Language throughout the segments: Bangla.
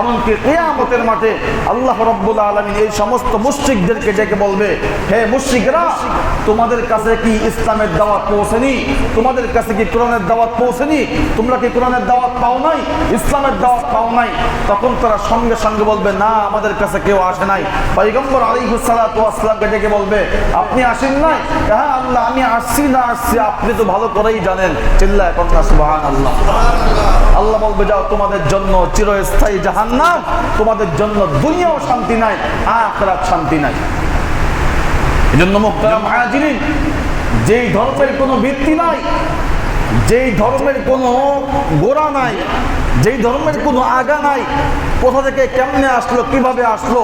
এমনকি কেয়ামতের মাঠে আল্লাহ রব্বুল আলমিন এই সমস্ত মুশ্রিকদেরকে ডেকে বলবে, হে মুশ্রিকরা, তোমাদের কাছে কি ইসলামের দাওয়াত পৌঁছেনি? তোমাদের কাছে কি কোরআনের দাওয়াত পৌঁছেনি? তোমরা কি কোরআনের দাওয়াত পাও নাই? ইসলামের দাওয়াত পাও নাই? তখন তারা সঙ্গে সঙ্গে বলবে, না, আমাদের কাছে কেউ আসে নাই। পৈগম্বর আলিহুসালামকে ডেকে বলবে, আপনি আসেন নাই? হ্যাঁ আল্লাহ, আমি আসছি, না আসছি, আপনি তো ভালো করেই জানেন। চিল্লা এখন আল্লাহ আল্লাহ বলবে, যাও, তোমাদের জন্য চিরস্থায়ী জাহান্নাম, তোমাদের জন্য দুনিয়াও শান্তি নাই, আখরাত শান্তি নাই। এজন্য মুক্তারাম হাজিরিন, যেই ধর্মের কোনো ভিত্তি নাই, যেই ধর্মের কোনো গোড়া নাই, যেই ধর্মের কোনো আগা নাই, কোথা থেকে কেমনে আসলো, কীভাবে আসলো,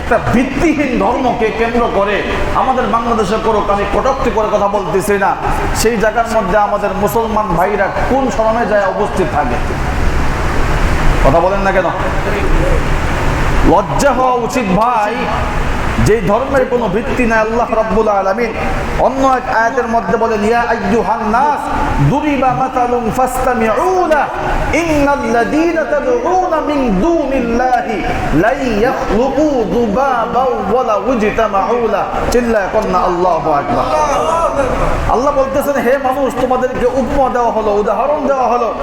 একটা ভিত্তিহীন ধর্মকে কেন্দ্র করে আমাদের বাংলাদেশে করুক, আমি কটক্তি করে কথা বলতেছি না, সেই জায়গার মধ্যে আমাদের মুসলমান ভাইরা কোন সময় যায় উপস্থিত থাকে। কথা বলেন না কেন? লজ্জা হওয়া উচিত ভাই। যে ধর্মের কোনো ভিত্তি নাই, আল্লাহ রাব্বুল আলামিন। অন্য এক আয়াতের মধ্যে বলেন দুরিবা আকবার। আল্লাহ বলতেছেন, হে মানুষ, তোমাদেরকে উপমা দেওয়া হলো, উদাহরণ দেওয়া হলো।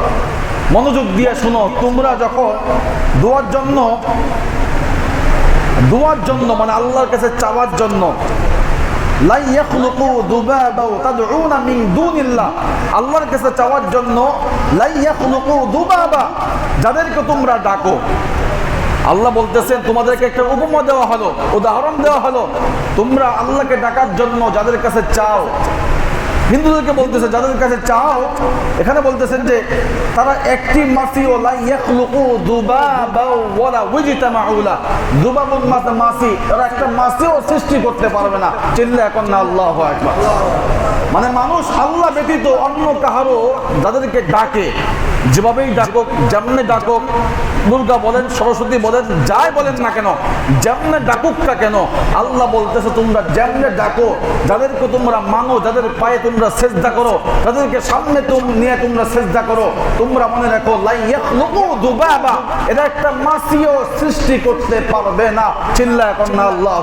মনোযোগ দিয়ে শুনো, তোমরা যখন দোয়ার জন্য দোয়ার জন্য মানে আল্লাহর কাছে চাওয়ার জন্য আল্লাহর কাছে চাওয়ার জন্য যাদেরকে তোমরা ডাকো। আল্লাহ বলতেছেন, তোমাদেরকে একটা দেওয়া হলো, উদাহরণ দেওয়া হলো, তোমরা আল্লাহকে ডাকার জন্য যাদের কাছে চাও হিন্দুদেরকে বলতেছে, যাদের কাছে চাও, এখানে বলতেছেন যে, তারা একটি মাসি ও লা ইয়াখলুকু যুবাবা ওয়ালা ওয়াজতামাউলা যুবাবুন মাস, মাসি, তারা একটা মাসিও সৃষ্টি করতে পারবে না। চিল্লা এখন না আল্লাহু আকবার। মানে মানুষ আল্লাহ ব্যতীত অন্য কাহারও যাদেরকে ডাকে যেভাবেই ডাকুক, যেমনে ডাকুক, দুর্গা বলেন, সরস্বতী বলেন, যাই বলেন না কেন, যেমনে ডাকুক না কেন, আল্লাহ বলতেছে, তোমরা যেমনে ডাকো, যাদেরকে তোমরা মানো, যাদের পায়ে তোমরা সেজদা করো, তাদেরকে সামনে তুম, নিয়ে তোমরা সেজদা করো, তোমরা মনে রাখো দুবাবা এটা একটা মাসিও সৃষ্টি করতে পারবে না। চিল্লা এখন না আল্লাহ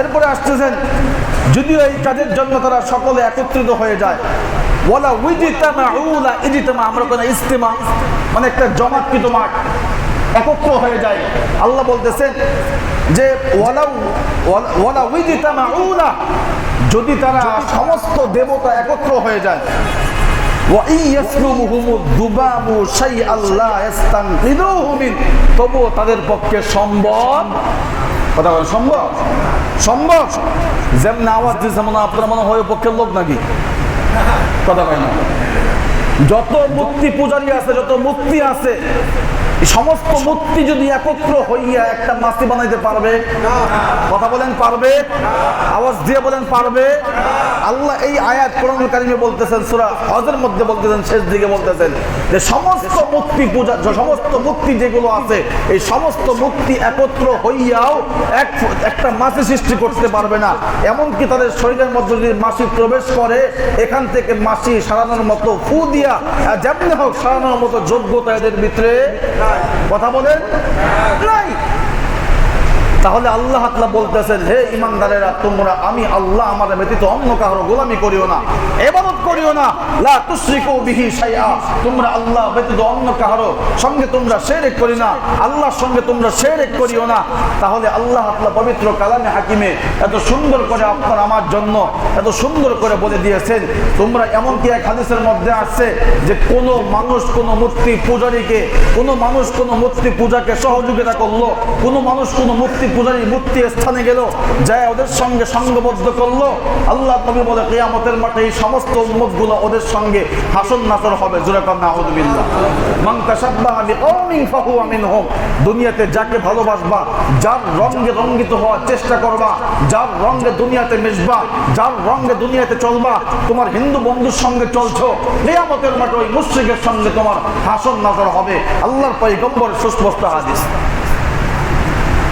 এরপরে আসতেছেন, যদিও এই কাজের জন্য তারা সকলে একত্রিত হয়ে যায় ওলা আমরা মানে একটা মাঠ, একত্র হয়ে যায়। আল্লাহ বলতেছেন যে যদি তারা সমস্ত দেবতা একত্র হয়ে যায়। তবুও তাদের পক্ষে সম্ভব। কথা সম্ভব? সম্ভব? যেমন আওয়াজ দিয়েছে মনে আপনার মনে হয় পক্ষের লোক নাকি? কথা কয় না। যত মূর্তি পূজারী আছে যত মূর্তি আছে সমস্ত মূর্তি যদি একত্র হইয়া একটা মাস্তি বানাইতে পারবে, কথা বলেন পারবে, আওয়াজ দিয়ে বলেন পারবে, আল্লাহ এই আয়াত কোরআন কারিমে বলতেছেন, সূরা হজের মধ্যে বলতেছেন, শেষ দিকে বলতেছেন যে সমস্ত মূর্তি পূজা সমস্ত মূর্তি যেগুলো আছে, এই সমস্ত মূর্তি একত্র হইয়াও এক, একটা মাসি সৃষ্টি করতে পারবে না। এমনকি তাদের শরীরের মধ্যে যদি মাসি প্রবেশ করে, এখান থেকে মাসি সারানোর মতো ফু দিয়া যেমনি হোক সারানোর মতো যোগ্যতা এদের ভিতরে কথা বলেন। নাই তাহলে আল্লাহ আল্লাহ বলতেছেন, হে ইমানদারেরা, তোমরা, আমি আল্লাহ আমার ব্যতীত অন্য কারও গোলামি করিও না, এবাদত করিও না। লা বিহি শাইআ। তোমরা আল্লাহ ব্যতীত অন্য কারও সঙ্গে তোমরা শিরক করি না, আল্লাহর সঙ্গে তোমরা শিরক করিও না। তাহলে আল্লাহ আল্লাহ পবিত্র কালামে হাকিমে এত সুন্দর করে আপনার আমার জন্য এত সুন্দর করে বলে দিয়েছেন। তোমরা এমনকি এক হাদিসের মধ্যে আসছে যে কোনো মানুষ কোনো মূর্তি পূজারীকে, কোনো মানুষ কোনো মূর্তি পূজাকে সহযোগিতা করল, কোনো মানুষ কোনো মূর্তি পূজারী মূর্তি স্থানে গেল, যায় ওদের সঙ্গে সঙ্গবদ্ধ করল। আল্লাহ নবী বলে, কেয়ামতের মাঠে এই সমস্ত উম্মতগুলো ওদের সঙ্গে হাসন নাচর হবে। জোরে কন্যা আউযুবিল্লাহ তাশাব্বাহা বিকওমিন ফাহুয়া মিনহুম। দুনিয়াতে যাকে ভালোবাসবা, যার রঙে রঙ্গিত হওয়ার চেষ্টা করবা, যার রঙে দুনিয়াতে মিশবা, যার রঙে দুনিয়াতে চলবা, তোমার হিন্দু বন্ধুর সঙ্গে চলছো। কেয়ামতের মাঠে ওই মুশরিকের সঙ্গে তোমার হাসন নাচর হবে। আল্লাহর পয়গম্বর সুস্পষ্ট হাদিস।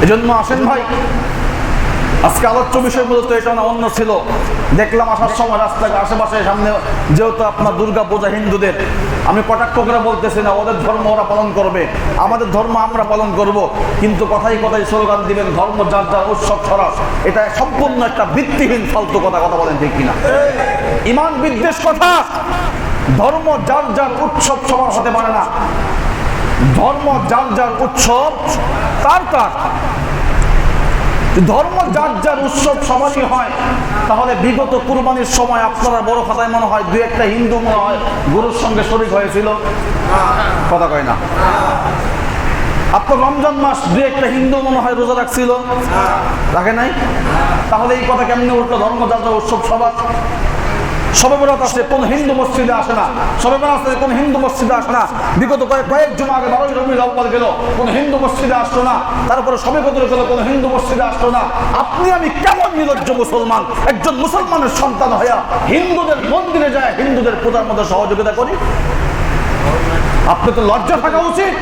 এজন্য আসেন ভাই। আজকে আলোচ্য বিষয় মূলত এটা না অন্য ছিল। দেখলাম আসার সময় রাস্তায় আশেপাশে সামনে যেহেতু আপনার দুর্গা পূজা হিন্দুদের, আমি কটাক্ষ করে বলতেছি না, ওদের ধর্ম ওরা পালন করবে। আমাদের ধর্ম আমরা পালন করব, কিন্তু কথাই কথাই স্লোগান দিবেন, ধর্ম যার যার উৎসব ছড়া এটা সম্পূর্ণ একটা ভিত্তিহীন, ফালতু কথা কথা বলেন ঠিক কিনা। ইমান বিদ্বেষ কথা, ধর্ম যার যার উৎসব সবার হতে পারে না। ধর্ম যার যার উৎসব, তার তার। ধর্ম যার যার উৎসব সবারই হয়। তাহলে বিগত কুরবানির সময় আপনারা বড় খাতায় মনে হয় দু একটা হিন্দু মনে হয় গুরুর সঙ্গে শরিক হয়েছিল। কথা কয় না। আপনার রমজান মাস দু একটা হিন্দু মনে হয় রোজা রাখছিল। রাখে নাই? তাহলে এই কথা কেমনি উল্টো ধর্ম যার উৎসব সবার? সবে বরাত আছে কোন হিন্দু মসজিদে আসে না। সবে বরাত আছে কোন হিন্দু মসজিদে আসে না। বিগত কয়েক কয়েকজন আগে বারোই রবি আব্বাল গেল, কোন হিন্দু মসজিদে আসলো না। তারপরে সবে কদর গেল, কোন হিন্দু মসজিদে আসলো না। আপনি, আমি কেমন নির্লজ্জ মুসলমান? একজন মুসলমানের সন্তান হইয়া হিন্দুদের মন্দিরে যায়, হিন্দুদের পূজার মধ্যে সহযোগিতা করি? আপনি তো লজ্জা থাকা উচিত।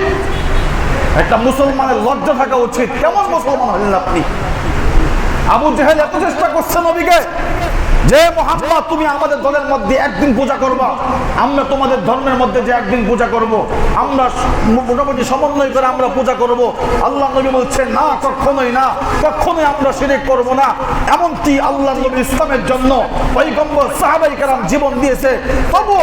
একটা মুসলমানের লজ্জা থাকা উচিত। কেমন মুসলমান হলেন আপনি? আবু জেহেল এত চেষ্টা করছে নবীকে। যে মোহাম্মদ, তুমি আমাদের দলের মধ্যে একদিন পূজা করবা। আমরা তোমাদের ধর্মের মধ্যে যে একদিন পূজা করব, আমরা মোটামুটি সমন্বয় করে আমরা পূজা করব। আল্লাহ নবী বলছেন, না, কখনোই না, কখনোই আমরা শিরিক করব না। এমনকি আল্লাহ নবী ইসলামের জন্য পৈগম্বর সাহাবাই কালাম জীবন দিয়েছে। তবু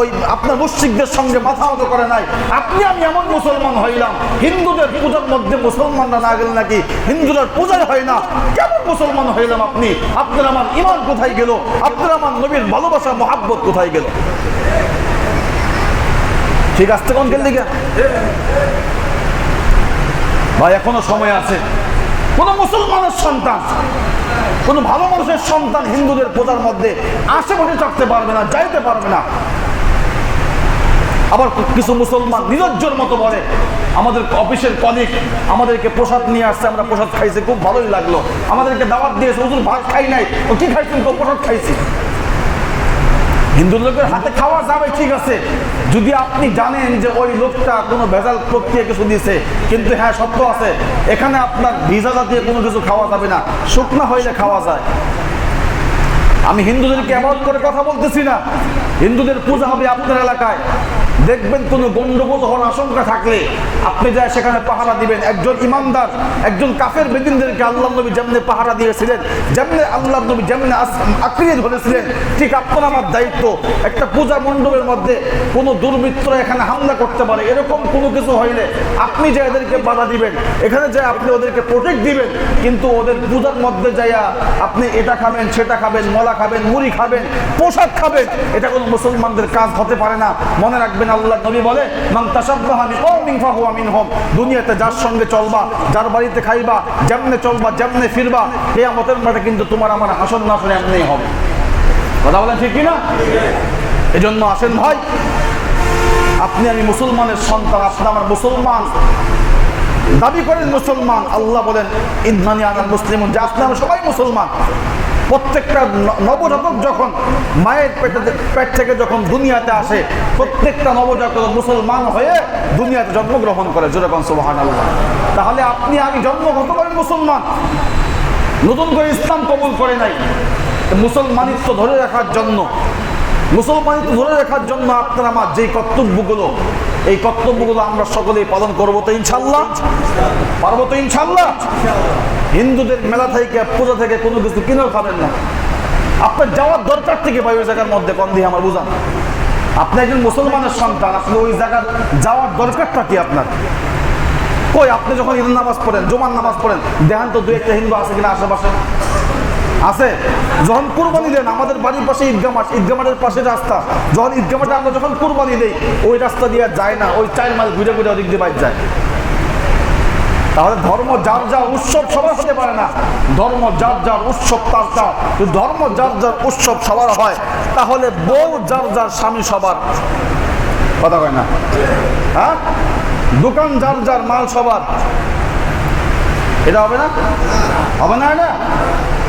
ওই আপনার মুশ্রিকদের সঙ্গে মাথা মতো করে নাই। আপনি, আমি এমন মুসলমান হইলাম, হিন্দুদের পূজার মধ্যে মুসলমানরা না গেলে নাকি হিন্দুদের পূজাই হয় না। কেমন মুসলমান হইলাম আপনি। আপনার আমার ইমান কোথায় গেল? আপনার আমার নবীর ভালোবাসা, মহাব্বত কোথায় গেল? ঠিক আসতে কোন গেল ভাই, এখনও সময় আছে। কোন মুসলমানের সন্তান, কোন ভালো মানুষের সন্তান হিন্দুদের পূজার মধ্যে আশেপাশে থাকতে পারবে না, যাইতে পারবে না। আবার কিছু মুসলমান নিরজ্জর মতো বলে। আমাদের অফিসের কলিগ আমাদেরকে প্রসাদ নিয়ে আসছে, আমরা প্রসাদ খাইছি, খুব ভালোই লাগল। আমাদেরকে দাওয়াত দিয়েছে, হুজুর, ভাত খাই নাই। ও কি খাইছেন? তো প্রসাদ খাইছি। হিন্দু লোকের হাতে খাওয়া যাবে, ঠিক আছে। যদি আপনি জানেন যে ওই লোকটা কোনো ভেজাল প্রক্রিয়া কিছু দিয়েছে, কিন্তু হ্যাঁ সত্য আছে। এখানে আপনার ভিজা জাতীয় কোনো কিছু খাওয়া যাবে না। শুকনা হইলে খাওয়া যায়। আমি হিন্দুদেরকে এমন করে কথা বলতেছি না। হিন্দুদের পূজা হবে আপনার এলাকায়। দেখবেন কোনো গন্ডগোল হওয়ার আশঙ্কা থাকলে আপনি যা সেখানে পাহারা দিবেন। একজন ইমানদার একজন কাফের বেদিনদেরকে আল্লাহ নবী যেমনি পাহারা দিয়েছিলেন, যেমনি আল্লাহ নবী যেমনি আক্রিয়ে ধরেছিলেন, ঠিক আপনার আমার দায়িত্ব। একটা পূজা মণ্ডপের মধ্যে কোনো দুর্বৃত্ত এখানে হামলা করতে পারে। এরকম কোনো কিছু হইলে আপনি যে এদেরকে বাধা দিবেন। এখানে যে আপনি ওদেরকে প্রোটেক্ট দিবেন। কিন্তু ওদের পূজার মধ্যে যাইয়া আপনি এটা খাবেন, সেটা খাবেন, মলা খাবেন, মুড়ি খাবেন পোশাক খাবেন, এটা কোনো মুসলমানদের কাজ হতে পারে না। মনে রাখবেন আল্লাহ নবী বলে দুনিয়াতে যার সঙ্গে চলবা, যার বাড়িতে খাইবা, যেমনে চলবা, যেমনে ফিরবা, কিয়ামতের মাঠে কিন্তু তোমার আমার হাসন নাসন এমনিই হবে। কথা বলেন ঠিক কিনা? এজন্য আসেন ভাই, আপনি আমি মুসলমানের সন্তান, আপনি আমার মুসলমান। দাবি করেন মুসলমান। আল্লাহ বলেন ইন্দানি আনার মুসলিম যে আপনি আমরা সবাই মুসলমান। প্রত্যেকটা নবজাতক যখন মায়ের পেটে পেট থেকে যখন দুনিয়াতে আসে, প্রত্যেকটা নবজাতক মুসলমান হয়ে দুনিয়াতে জন্মগ্রহণ করে যেরকম সুবাহান আল্লাহ তাহলে আপনি আমি জন্ম জন্মগত করেন মুসলমান, নতুন করে ইসলাম কবুল করে নাই। মুসলমানিত্ব ধরে রাখার জন্য, মুসলমানিত্ব ধরে রাখার জন্য আপনার আমার যেই কর্তব্যগুলো, এই কর্তব্যগুলো আমরা সকলেই পালন করব তো ইনশাল্লাহ পারব তো ইনশাল্লাহ হিন্দুদের মেলা থেকে, পূজা থেকে কোনো কিছু কিনেও খাবেন না। আপনার যাওয়ার দরকার থেকে ভাই, ওই জায়গার মধ্যে কম দিয়ে আমার বুঝান। আপনি একজন মুসলমানের সন্তান, আপনি ওই জায়গার যাওয়ার দরকারটা কি আপনার? কই, আপনি যখন ঈদের নামাজ পড়েন, জুমার নামাজ পড়েন, দেখেন তো দু একটা হিন্দু আছে কিনা আশেপাশে? আছে? যখন কুরবানি দেন, আমাদের বাড়ির পাশে ঈদগা মাঠ ঈদগা মাঠের পাশে রাস্তা। যখন ঈদগা মাঠে আমরা যখন কুরবানি দেই, ওই রাস্তা দিয়ে যায় না, ওই চার মাইল ঘুরে ঘুরে ওদিক দিয়ে বাইর যায়। তাহলে ধর্ম যার যার উৎসব সবার হতে পারে না। ধর্ম যার যার উৎসব, তার তার। ধর্ম যার যার উৎসব সবার হয়, তাহলে বউ যার যার, স্বামী সবার। কথা কয় না? হ্যাঁ? দোকান যার যার, মাল সবার। এটা হবে না? হবে না এটা?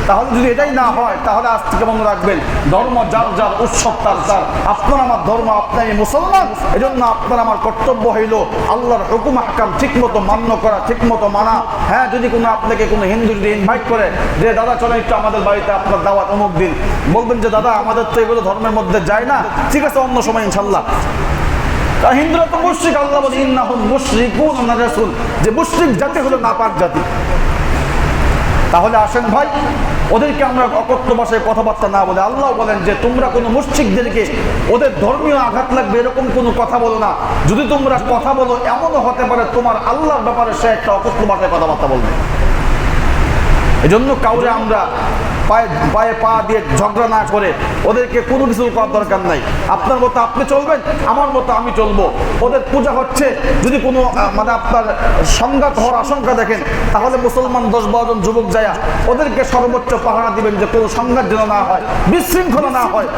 তাহলে যদি এটাই না হয়, তাহলে আজ থেকে মনে রাখবেন। ধর্ম যার যার, উৎসব তার তার। আপনার আমার ধর্ম আপনার মুসলমান। এজন্য আপনার আমার কর্তব্য হইল আল্লাহর হুকুম, হাকাম ঠিক মতো মান্য করা ঠিক মতো মানা। হ্যাঁ যদি কোনো আপনাকে কোনো হিন্দু যদি ইনভাইট করে, যে, দাদা, চলে একটু আমাদের বাড়িতে আপনার দাওয়াত, অমুক দিন। বলবেন যে, দাদা, আমাদের তো এগুলো ধর্মের মধ্যে যায় না। ঠিক আছে, অন্য সময় ইনশাল্লাহ। হিন্দুরা তো মুশ্রিক, আল্লাহ বলে না রাসূল। যে মুশরিক জাতি হলো নাপাক জাতি। তাহলে আসেন ভাই ওদেরকে আমরা অকথ্য ভাষায় কথাবার্তা না বলে আল্লাহ বলেন যে তোমরা কোনো মুশ্রিকদেরকে, ওদের ধর্মীয় আঘাত লাগবে এরকম কোনো কথা বলো না। যদি তোমরা কথা বলো, এমনও হতে পারে তোমার আল্লাহর ব্যাপারে সে একটা অকথ্য ভাষায় কথাবার্তা বলবে। এজন্য কাউরে আমরা পায়ে পায়ে পা দিয়ে ঝগড়া না করে ওদেরকে কোনো কিছু করার দরকার নাই। আপনার মতো আপনি চলবেন, আমার মতো আমি চলবো। ওদের পূজা হচ্ছে, যদি কোনো মানে আপনার সংঘাত হওয়ার আশঙ্কা দেখেন, তাহলে মুসলমান দশ বারো জন যুবক যায়া ওদেরকে সর্বোচ্চ পাহারা দিবেন যে কোনো সংঘাত যেন না হয়, বিশৃঙ্খলা না হয়।